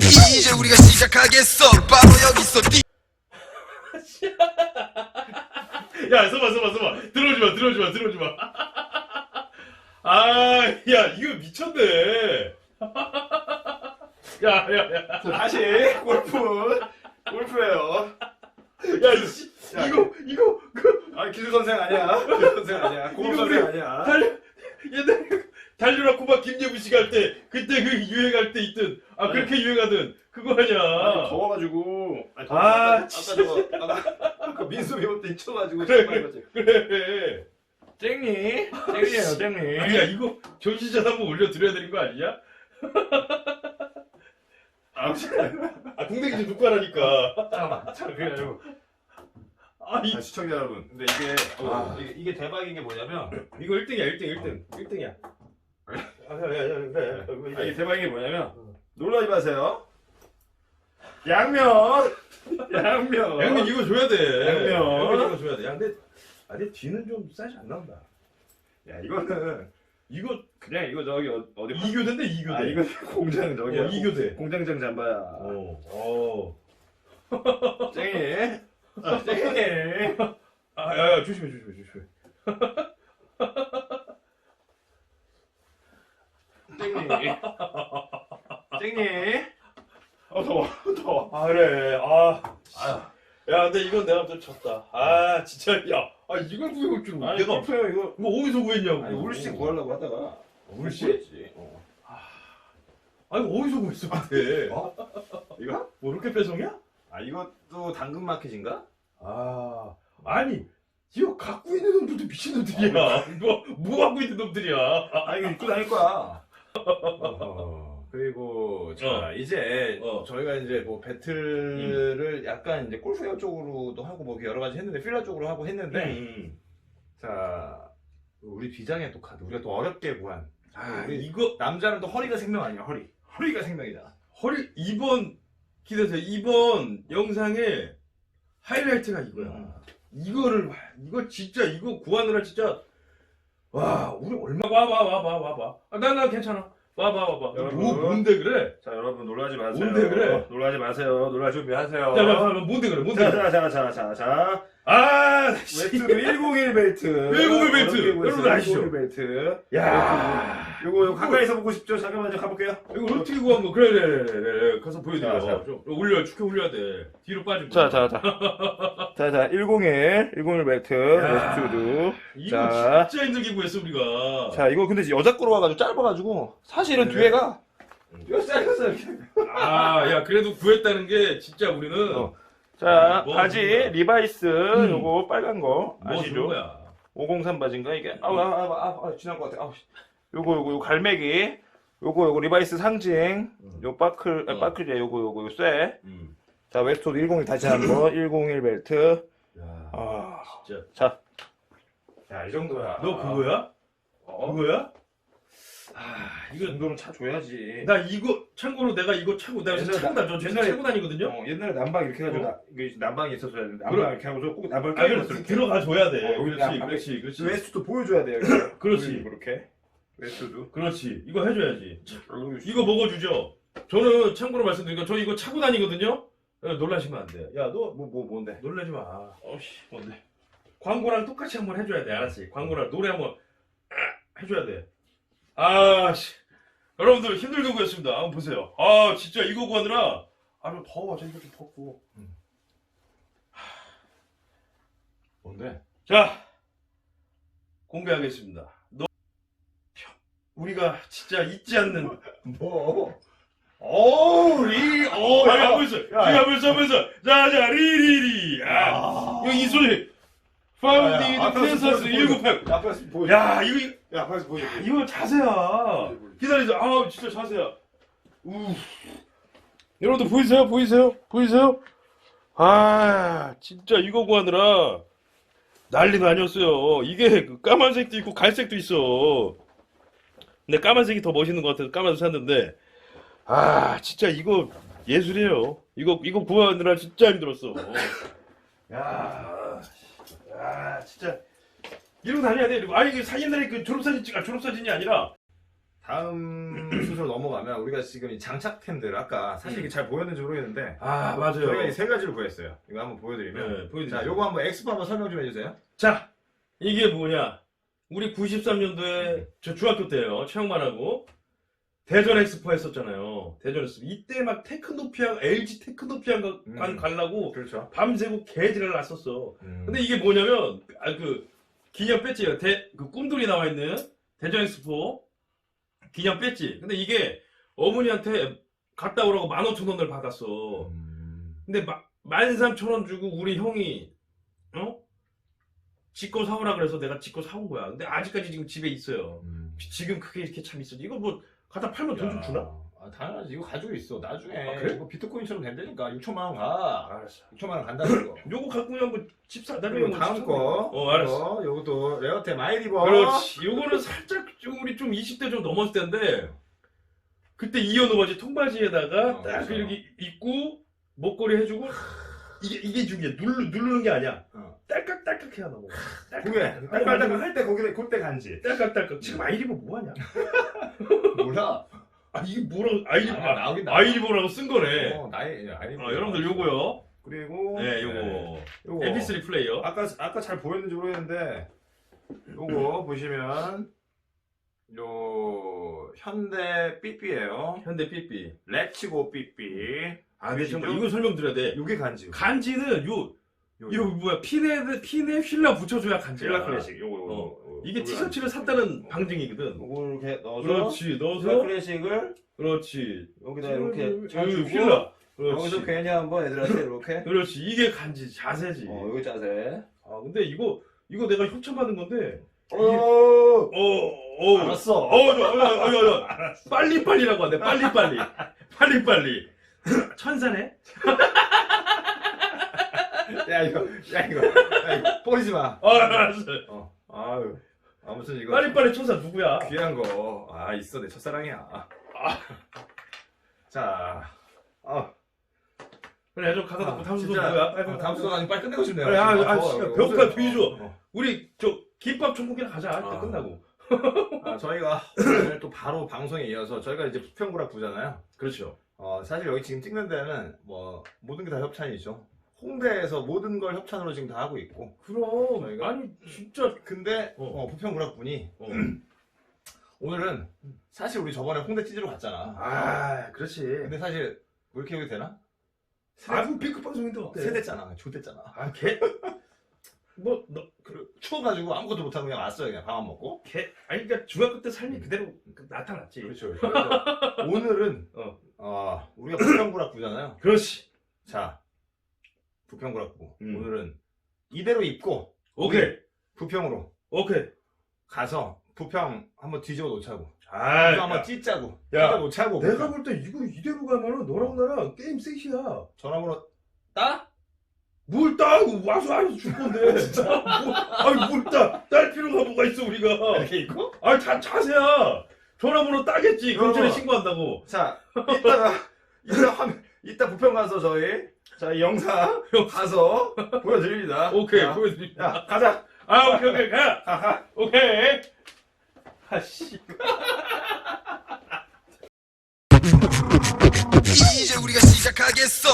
이제 우리가 시작하겠어 바로 여기서 뛰 야, 서봐, 서봐, 서봐. 들어오지 마, 들어오지 마, 들어오지 마. 아, 야, 이거 미쳤네. 야, 야, 야. 다시 골프 골프예요. 야, 씨, 야. 이거, 이거, 그, 아 기술 선생 아니야. 기술 선생 아니야. 공업 이거 선생 우리 아니야. 달, 그 달려라 쿠마 김예부 씨가 할 때, 그때 그 유행할 때 있던, 아, 그렇게 유행하던 그거 아니야. 아니, 더워가지고. 아니, 아, 아까, 아까 저거 아까, 민수 배울 때 잊혀가지고. 그래, 정말 이거지. 그래. 땡니 땡니예요 땡니. 아니야, 이거 전시전 한번 올려드려야 되는 거 아니냐? 아 아, 공대기 좀 놓고 하라니까. 잠깐만. 참 그게 아니고. 아, 이, 아, 시청자 여러분. 근데 이게 어, 아. 이게, 이게 대박인 게 뭐냐면 이거 1등이야, 1등, 1등. 1등이야. 아, 야, 야, 야, 그래. 아, 이게 대박인 게 뭐냐면 놀라지 마세요. 양면 양면 양면 이거 줘야 돼. 양면. 양면 이거 줘야 돼. 야, 근데, 아, 내 뒤는 좀 사이즈 안 나온다. 야 이거는 이거 그냥 이거 저기 어- 어디 이교대인데 이교대. 아 이거 공장 저기 어, 이교대. 공장장 잠바야. 어, 어. 땡이 아, 땡이 아, 야, 야, 조심해, 조심해, 조심해. 땡이 땡이 어 더워 더워. 아, 그래. 아. 야, 근데 이건 내가 좀 졌다. 아, 진짜, 야, 아, 이걸 구해올 줄. 아니 내가 골프요 이거 이거 어디서 구했냐고. 아니 울씨 구하려고 하다가 울씨? 구했지. 어. 아니, 어디서 구했어, 근데. 어? 이거? 뭐, 이렇게 배송이야? 아 이것도 당근 마켓인가? 아, 아니, 이거 갖고 있는 놈들도 미친 놈들이야. 뭐, 뭐 하고 있는 놈들이야. 아 이거 입고 다닐 거야. 어허. 그리고 자 어. 이제 어. 저희가 이제 뭐 배틀을 약간 이제 골프웨어 쪽으로도 하고 뭐 여러 가지 했는데 필라 쪽으로 하고 했는데 음. 자 우리 비장의 또 카드 우리가 또 어렵게 구한 아, 우리 이거, 남자는 또 허리가 생명 아니야 허리 허리가 생명이잖아. 허리, 이번, 기대세요. 이번 영상에 하이라이트가 이거야. 음. 이거를, 봐. 이거 진짜, 이거 구하느라 진짜, 와, 우리 얼마, 와, 와, 와, 와, 와, 와. 아, 나, 나 괜찮아. 와, 와, 와, 와. 여러분. 뭐, 뭔데 그래? 자 여러분 놀라지 마세요. 뭔데 그래? 놀라지 마세요. 놀랄 준비하세요. 야, 야, 야, 뭔데 그래? 뭔데 그래? 자자자자자자 아, 씨. 웨스트로 101 벨트 101 벨트. 여러분 아시죠? 101 벨트 야, 요거 요거 가까이서 보고 싶죠? 잠깐만 좀 가볼게요. 이거 어떻게 구한 거? 그래, 그래, 그래, 그래. 가서 보여드려. 자, 자. 좀 올려, 축해 올려야 돼. 뒤로 빠지고. 자, 자, 자. 자, 자, 101, 101 벨트, 야. 웨스트우드. 이거 자. 진짜 힘들게 구했어, 우리가. 자, 이거 근데 여자 거로 와가지고 짧아가지고, 사실은 그래. 뒤에가, 뒤가 짧았어, 이렇게. 아, 야, 그래도 구했다는 게 진짜 우리는 어. 자, 뭐, 바지? 리바이스, 음. 요거 빨간 거, 뭐 아시죠? 거야? 503 바지인가, 이게? 아, 아, 아, 아, 아, 지날 것 같아. 아, 씨. 요거, 요거, 요 갈매기. 요거, 요거, 리바이스 상징. 요 빠클, 아, 어. 빠클이야, 요거, 요거, 요 쇠. 음. 자, 웨스트우드 101 다시 한 번, 101 벨트. 야, 아, 진짜. 자. 야, 이 정도야. 너 그거야? 어? 그거야? 아, 이 이거 정도는 차 줘야지. 나 이거 참고로 내가 이거 차고 내가 옛날에 차고 다녀. 저 옛날에- 차고 다니거든요. 어, 옛날에 난방 이렇게 해가지고 어. 나, 이게 난방이 있었어야 되는데 그럼- 난방 이렇게 하고서 꼭 난방을 아, 깨고. 들어가 줘야 돼. 어, 여기 그렇지, 나- 그렇지, 그렇지. 웨스트도 보여줘야 돼요. 그렇지. 이렇게 웨스트도. 그렇지. 이거 해줘야지. 이거 먹어주죠. 저는 참고로 말씀드리니까 저 이거 차고 다니거든요. 야, 놀라시면 안 돼. 야, 너 뭐, 뭐, 뭔데? 놀라지 마. 어씨, 뭔데? 광고랑 똑같이 한번 해줘야 돼. 알았지? 광고랑 노래 한번 해줘야 돼. 아, 씨. 여러분들 힘들게 구했습니다. 한번 보세요. 아, 진짜 이거 구하느라 아주 더워. 저 이거 좀 덥고. 뭔데? 자, 공개하겠습니다. 너 우리가 진짜 잊지 않는 뭐? 어우 리, 어, 야, 야, 하고 있어. 지금 하고 있어, 하고 있어. 자, 자, 리리리. 아, 이거 이 소리. 파운딩 캔서스 198. 앞에서 보여줘. 야, 이거, 야, 앞에서 보여줘. 이거 자세야. 기다리세요. 아, 진짜 자세야. 우. 여러분들 보이세요? 보이세요? 보이세요? 아, 진짜 이거 구하느라 난리가 아니었어요. 이게 그 까만색도 있고 갈색도 있어. 근데 까만색이 더 멋있는 것 같아서 까만색 샀는데, 아, 진짜 이거 예술이에요. 이거, 이거 구하느라 진짜 힘들었어. 야, 야, 진짜. 이러고 다녀야 돼. 이러고. 아, 이게 사, 옛날에 그 졸업사진 찍, 아, 졸업사진이 아니라, 다음 순서로 넘어가면 우리가 지금 이 장착템들 아까 사실 이게 잘 보였는지 모르겠는데 아 맞아요. 저희가 이세 가지로 보였어요. 이거 한번 보여드리면 네, 보여드리죠. 자 요거 한번 엑스포 한번 설명 좀 해주세요. 자, 이게 뭐냐? 우리 93년도에 저 중학교 때요. 최영만하고 대전 엑스포 했었잖아요. 대전 엑스포. 이때 막 테크노피아, LG 테크노피아 가 음. 가려고 그렇죠. 밤새고 개지를 났었어. 음. 근데 이게 뭐냐면 아 그 기념 배지예요. 대, 그 꿈돌이 나와 있는 대전 엑스포 기념 배지. 근데 이게 어머니한테 갔다 오라고 15,000원을 받았어. 음. 근데 마, 13,000원 주고 우리 형이 어? 지거 사오라 그래서 내가 지거 사온 거야. 근데 아직까지 지금 집에 있어요. 음. 지금 그게 이렇게 참 있어. 이거 뭐 갖다 팔면 돈 좀 주나? 아, 당연하지. 이거 가지고 있어. 나중에 아, 그래? 이거 비트코인처럼 된다니까. 6천만 원 가. 알았어. 6천만 원 간다는 거. 요거 갖고 그냥 뭐집 사, 나중에 그리고 뭐 다음 집 거. 어, 알았어. 이거, 요것도 레어템 아이리버. 그렇지. 요거는 살짝 좀 우리 좀 20대 좀 넘었을 때인데 그때 이현우 바지 통바지에다가 어, 딱 맞아. 이렇게 입고 목걸이 해주고 이게 이게 중요해. 누르 누르는 게 아니야. 어. 딸깍딸깍 해야 나고. 그게 딸깍딸깍 할 때 거기다 그때 간지. 딸깍딸깍. 지금 아이리버 뭐 하냐? 몰라. 아 이게 뭐라고 아이리버 아, 나오긴 나와. 아이리버라고 쓴 거네. 어, 나이 아이리버. 어, 여러분들 요거요. 그리고 네, 요거. 요거. MP3 플레이어. 아까 아까 잘 보였는지 모르겠는데 요거 보시면 요 현대 삐삐예요. 현대 삐삐. 렛츠고 삐삐. 아, 근데? 정말 이거 설명드려야 돼. 요게 간지. 간지는 요 요, 이거 뭐야 핀에 핀에 휠라 붙여줘야 간지야. 필라 클래식 요거 요거. 어. 요거. 이게 요거 티셔츠를. 샀다는 방증이거든. 요거 이렇게 넣어서 그렇지. 필라 넣어서 클래식을 그렇지. 여기다 이렇게 음, 짜주고 휠라. 여기서 그렇지. 괜히 한번 애들한테 이렇게 그렇지. 이게 간지 자세지. 어 여기 자세. 아 근데 이거 이거 내가 협찬 받은 건데. 어. 어. 어. 알았어. 어, 저, 어, 어, 어, 어. 빨리 빨리라고 하네. 빨리 빨리. 빨리 빨리. 천사네. 야 이거 야 이거 야 이거 버리지 마. 아, 알았어. 어. 아유. 아무튼 이거 빨리 빨리 천사 누구야? 귀한 거. 아, 있어. 내 첫사랑이야. 아. 자. 아, 그래 좀 가서 다음 순서 진짜. 누구야? 빨리 어, 빨리. 다음 수가 아니 빨리 끝내고 싶네요. 그래, 아, 지금. 아, 어, 진짜 어, 배고파, 어제- 비주. 어, 어. 우리 저 김밥 천국이나 가자. 일단 아. 끝나고. 아, 저희가 오늘 또 바로 방송에 이어서 저희가 이제 부평구락 부잖아요. 그렇죠. 어, 사실 여기 지금 찍는 데는 뭐 모든 게 다 협찬이죠. 홍대에서 모든 걸 협찬으로 지금 다 하고 있고. 그럼 저희가- 아니 진짜 근데 어. 어, 부평구락 분이 어. 오늘은 사실 우리 저번에 홍대 찌즈로 갔잖아. 아 그렇지. 근데 사실 왜 이렇게 여기 되나? 아 그럼 핑크 방송인데 어때? 세대잖아. 좋댔잖아. 아 개. 뭐 너 그, 추워가지고 아무것도 못하고 그냥 왔어요. 그냥 밥만 먹고. 개. 아니 그러니까 중학교 때 삶이 그대로 그- 나타났지. 그렇죠. 그래서 오늘은 어. 어, 우리가 부평구락부잖아요. 그렇지. 자, 부평구락부. 음. 오늘은 이대로 입고 오케이. 부평으로 오케이. 가서 부평 한번 뒤집어 놓자고. 아 부평 한번 찢자고. 야, 찢어 놓자고. 내가. 볼 때 이거 이대로 가면은 너랑 나랑 게임 셋이야. 전화번호 따? 뭘 따? 와서 알아서 줄 건데. 진짜. 뭐, 아니 뭘 따? 딸 필요가 뭐가 있어 우리가. 이렇게 입고? 아니 다 자세야. 전화번호 따겠지. 경찰에 어. 신고한다고. 자, 이따가 이따 화면 이따 부평 가서 저희 자, 이 영상 가서 보여드립니다. 오케이. 자, 보여드립니다. 야, 가자. 아 오케이 오케이 가. 가, 가. 오케이. 아씨. 이제 우리가 시작하겠어